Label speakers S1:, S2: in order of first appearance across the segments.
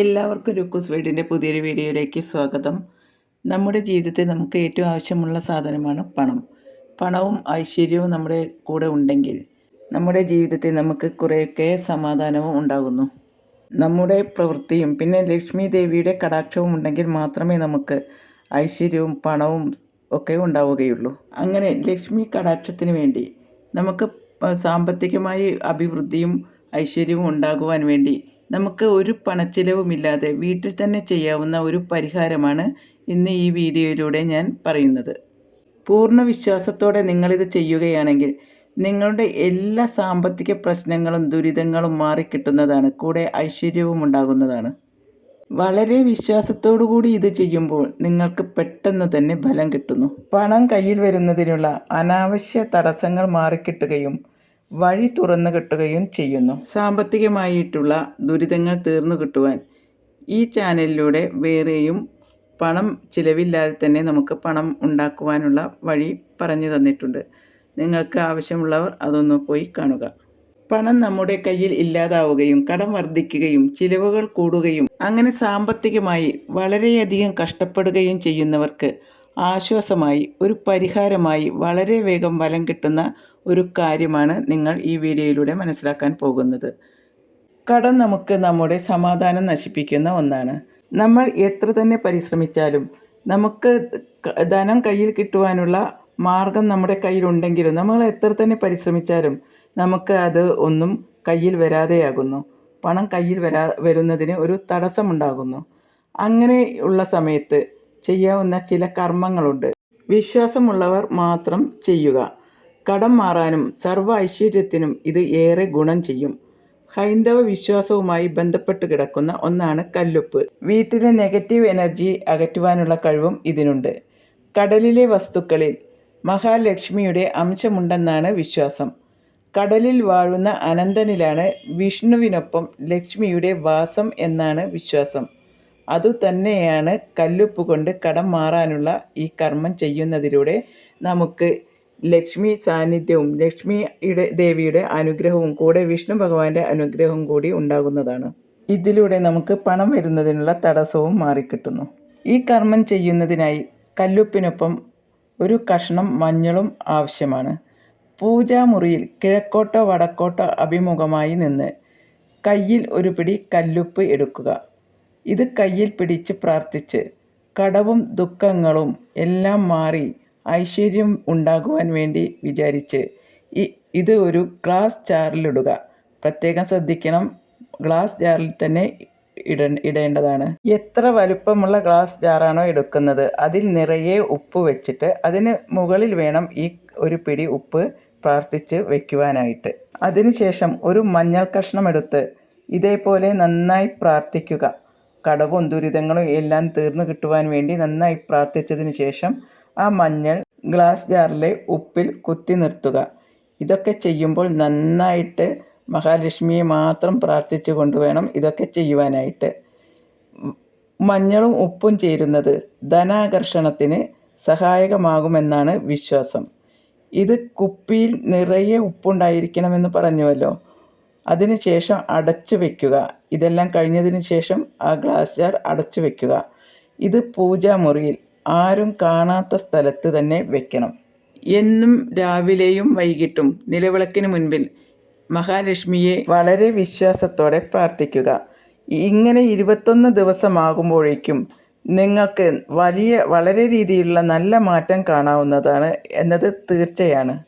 S1: എല്ലാവർക്കും രുക്കൂസ് വീടിന്റെ പുതിയൊരു വീഡിയോയിലേക്ക് സ്വാഗതം. നമ്മുടെ ജീവിതത്തിൽ നമുക്ക് ഏറ്റവും ആവശ്യമുള്ള സാധനമാണ് പണം. പണവും ഐശ്വര്യവും നമ്മുടെ കൂടെ ഉണ്ടെങ്കിൽ നമ്മുടെ ജീവിതത്തിൽ നമുക്ക് കുറേയൊക്കെ സമാധാനവും ഉണ്ടാകുന്നു. നമ്മുടെ പ്രവൃത്തിയും പിന്നെ ലക്ഷ്മി ദേവിയുടെ കടാക്ഷവും ഉണ്ടെങ്കിൽ മാത്രമേ നമുക്ക് ഐശ്വര്യവും പണവും ഒക്കെ ഉണ്ടാവുകയുള്ളൂ. അങ്ങനെ ലക്ഷ്മി കടാക്ഷത്തിന് വേണ്ടി നമുക്ക് സാമ്പത്തികമായി അഭിവൃദ്ധിയും ഐശ്വര്യവും ഉണ്ടാകുവാൻ വേണ്ടി നമുക്ക് ഒരു പണച്ചിലവുമില്ലാതെ വീട്ടിൽ തന്നെ ചെയ്യാവുന്ന ഒരു പരിഹാരമാണ് ഇന്ന് ഈ വീഡിയോയിലൂടെ ഞാൻ പറയുന്നത്. പൂർണ വിശ്വാസത്തോടെ നിങ്ങളിത് ചെയ്യുകയാണെങ്കിൽ നിങ്ങളുടെ എല്ലാ സാമ്പത്തിക പ്രശ്നങ്ങളും ദുരിതങ്ങളും മാറിക്കിട്ടുന്നതാണ് കൂടെ ഐശ്വര്യവും ഉണ്ടാകുന്നതാണ്. വളരെ കൂടി ഇത് ചെയ്യുമ്പോൾ നിങ്ങൾക്ക് പെട്ടെന്ന് തന്നെ ഫലം കിട്ടുന്നു. പണം കയ്യിൽ വരുന്നതിനുള്ള അനാവശ്യ തടസ്സങ്ങൾ മാറിക്കിട്ടുകയും വഴി തുറന്നു കിട്ടുകയും ചെയ്യുന്നു. സാമ്പത്തികമായിട്ടുള്ള ദുരിതങ്ങൾ തീർന്നു കിട്ടുവാൻ ഈ ചാനലിലൂടെ വേറെയും പണം ചിലവില്ലാതെ തന്നെ നമുക്ക് പണം ഉണ്ടാക്കുവാനുള്ള വഴി പറഞ്ഞു തന്നിട്ടുണ്ട്. നിങ്ങൾക്ക് ആവശ്യമുള്ളവർ അതൊന്ന് പോയി കാണുക. പണം നമ്മുടെ കയ്യിൽ ഇല്ലാതാവുകയും കടം വർദ്ധിക്കുകയും ചിലവുകൾ കൂടുകയും അങ്ങനെ സാമ്പത്തികമായി വളരെയധികം കഷ്ടപ്പെടുകയും ചെയ്യുന്നവർക്ക് ആശ്വാസമായി ഒരു പരിഹാരമായി വളരെ വേഗം വലം കിട്ടുന്ന ഒരു കാര്യമാണ് നിങ്ങൾ ഈ വീഡിയോയിലൂടെ മനസ്സിലാക്കാൻ പോകുന്നത്. കടം നമുക്ക് നമ്മുടെ സമാധാനം നശിപ്പിക്കുന്ന ഒന്നാണ്. നമ്മൾ എത്ര തന്നെ പരിശ്രമിച്ചാലും നമുക്ക് ധനം കയ്യിൽ കിട്ടുവാനുള്ള മാർഗം നമ്മുടെ കയ്യിലുണ്ടെങ്കിലും നമ്മൾ എത്ര തന്നെ പരിശ്രമിച്ചാലും നമുക്ക് അത് ഒന്നും കയ്യിൽ വരാതെയാകുന്നു. പണം കയ്യിൽ വരാ വരുന്നതിന് ഒരു തടസ്സമുണ്ടാകുന്നു. അങ്ങനെയുള്ള സമയത്ത് ചെയ്യാവുന്ന ചില കർമ്മങ്ങളുണ്ട്. വിശ്വാസമുള്ളവർ മാത്രം ചെയ്യുക. കടം മാറാനും സർവ ഐശ്വര്യത്തിനും ഇത് ഏറെ ഗുണം ചെയ്യും. ഹൈന്ദവ വിശ്വാസവുമായി ബന്ധപ്പെട്ട് കിടക്കുന്ന ഒന്നാണ് കല്ലുപ്പ്. വീട്ടിലെ നെഗറ്റീവ് എനർജി അകറ്റുവാനുള്ള കഴിവും ഇതിനുണ്ട്. കടലിലെ വസ്തുക്കളിൽ മഹാലക്ഷ്മിയുടെ അംശമുണ്ടെന്നാണ് വിശ്വാസം. കടലിൽ വാഴുന്ന അനന്തനിലാണ് വിഷ്ണുവിനൊപ്പം ലക്ഷ്മിയുടെ വാസം എന്നാണ് വിശ്വാസം. അതുതന്നെയാണ് കല്ലുപ്പ് കൊണ്ട് കടം മാറാനുള്ള ഈ കർമ്മം ചെയ്യുന്നതിലൂടെ നമുക്ക് ലക്ഷ്മി സാന്നിധ്യവും ലക്ഷ്മിയുടെ ദേവിയുടെ അനുഗ്രഹവും കൂടെ വിഷ്ണു ഭഗവാന്റെ അനുഗ്രഹവും കൂടി ഉണ്ടാകുന്നതാണ്. ഇതിലൂടെ നമുക്ക് പണം വരുന്നതിനുള്ള തടസ്സവും മാറിക്കിട്ടുന്നു. ഈ കർമ്മം ചെയ്യുന്നതിനായി കല്ലുപ്പിനൊപ്പം ഒരു കഷ്ണം മഞ്ഞളും ആവശ്യമാണ്. പൂജാമുറിയിൽ കിഴക്കോട്ടോ വടക്കോട്ടോ അഭിമുഖമായി നിന്ന് കയ്യിൽ ഒരു പിടി കല്ലുപ്പ് എടുക്കുക. ഇത് കയ്യിൽ പിടിച്ച് പ്രാർത്ഥിച്ച് കടവും ദുഃഖങ്ങളും എല്ലാം മാറി ഐശ്വര്യം ഉണ്ടാകുവാൻ വേണ്ടി വിചാരിച്ച് ഇത് ഒരു ഗ്ലാസ് ജാറിലിടുക പ്രത്യേകം ശ്രദ്ധിക്കണം ഗ്ലാസ് ജാറിൽ തന്നെ ഇട ഇടേണ്ടതാണ്. എത്ര വലുപ്പമുള്ള ഗ്ലാസ് ജാറാണോ എടുക്കുന്നത് അതിൽ നിറയെ ഉപ്പ് വെച്ചിട്ട് അതിന് മുകളിൽ വേണം ഈ ഒരു പിടി ഉപ്പ് പ്രാർത്ഥിച്ച് വയ്ക്കുവാനായിട്ട് അതിനുശേഷം ഒരു മഞ്ഞൾ കഷ്ണം എടുത്ത് ഇതേപോലെ നന്നായി പ്രാർത്ഥിക്കുക. കടവും ദുരിതങ്ങളും എല്ലാം തീർന്നു കിട്ടുവാൻ വേണ്ടി നന്നായി പ്രാർത്ഥിച്ചതിന് ശേഷം ആ മഞ്ഞൾ ഗ്ലാസ് ജാറിലെ ഉപ്പിൽ കുത്തി നിർത്തുക. ഇതൊക്കെ ചെയ്യുമ്പോൾ നന്നായിട്ട് മഹാലക്ഷ്മിയെ മാത്രം പ്രാർത്ഥിച്ചു കൊണ്ടുവേണം ഇതൊക്കെ ചെയ്യുവാനായിട്ട്. മഞ്ഞളും ഉപ്പും ചേരുന്നത് ധനാകർഷണത്തിന് സഹായകമാകുമെന്നാണ് വിശ്വാസം. ഇത് കുപ്പിയിൽ നിറയെ ഉപ്പുണ്ടായിരിക്കണമെന്ന് പറഞ്ഞുവല്ലോ. അതിനുശേഷം അടച്ചു വയ്ക്കുക ഇതെല്ലാം കഴിഞ്ഞതിന് ശേഷം ആ ഗ്ലാസ് ജാർ അടച്ചു വയ്ക്കുക ഇത് പൂജാമുറിയിൽ ആരും കാണാത്ത സ്ഥലത്ത് തന്നെ വെക്കണം. എന്നും രാവിലെയും വൈകിട്ടും നിലവിളക്കിന് മുൻപിൽ മഹാലക്ഷ്മിയെ വളരെ വിശ്വാസത്തോടെ പ്രാർത്ഥിക്കുക. ഇങ്ങനെ ഇരുപത്തൊന്ന് ദിവസമാകുമ്പോഴേക്കും നിങ്ങൾക്ക് വലിയ വളരെ രീതിയിലുള്ള നല്ല മാറ്റം കാണാവുന്നതാണ് എന്നത് തീർച്ചയാണ്.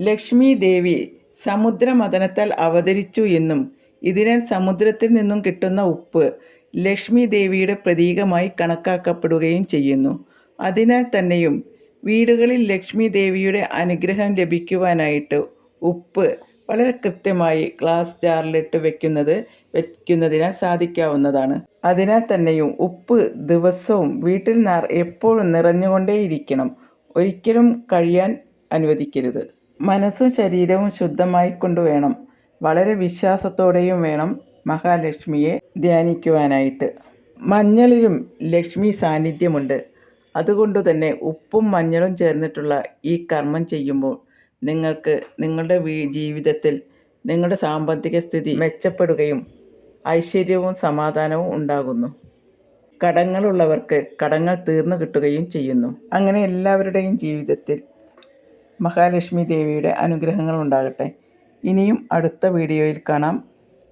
S1: ലക്ഷ്മി ദേവി സമുദ്രമദനത്താൽ അവതരിച്ചു എന്നും ഇതിനെ സമുദ്രത്തിൽ നിന്നും കിട്ടുന്ന ഉപ്പ് ലക്ഷ്മി ദേവിയുടെ പ്രതീകമായി കണക്കാക്കപ്പെടുകയും ചെയ്യുന്നു. അതിനാൽ തന്നെയും വീടുകളിൽ ലക്ഷ്മി ദേവിയുടെ അനുഗ്രഹം ലഭിക്കുവാനായിട്ട് ഉപ്പ് വളരെ കൃത്യമായി ഗ്ലാസ് ജാറിലിട്ട് വെക്കുന്നത് വെക്കുന്നതിനാൽ സാധിക്കാവുന്നതാണ്. അതിനാൽ തന്നെയും ഉപ്പ് ദിവസവും വീട്ടിൽ നിർ എപ്പോഴും നിറഞ്ഞുകൊണ്ടേയിരിക്കണം. ഒരിക്കലും കഴിയാൻ അനുവദിക്കരുത്. മനസ്സും ശരീരവും ശുദ്ധമായി കൊണ്ടുവേണം വളരെ വിശ്വാസത്തോടെയും വേണം മഹാലക്ഷ്മിയെ ധ്യാനിക്കുവാനായിട്ട്. മഞ്ഞളിലും ലക്ഷ്മി സാന്നിധ്യമുണ്ട്. അതുകൊണ്ട് തന്നെ ഉപ്പും മഞ്ഞളും ചേർന്നിട്ടുള്ള ഈ കർമ്മം ചെയ്യുമ്പോൾ നിങ്ങൾക്ക് നിങ്ങളുടെ ജീവിതത്തിൽ നിങ്ങളുടെ സാമ്പത്തിക സ്ഥിതി മെച്ചപ്പെടുകയും ഐശ്വര്യവും സമാധാനവും ഉണ്ടാകുന്നു. കടങ്ങളുള്ളവർക്ക് കടങ്ങൾ തീർന്നു കിട്ടുകയും ചെയ്യുന്നു. അങ്ങനെ എല്ലാവരുടെയും ജീവിതത്തിൽ മഹാലക്ഷ്മി ദേവിയുടെ അനുഗ്രഹങ്ങൾ ഉണ്ടാകട്ടെ. ഇനിയും അടുത്ത വീഡിയോയിൽ കാണാം.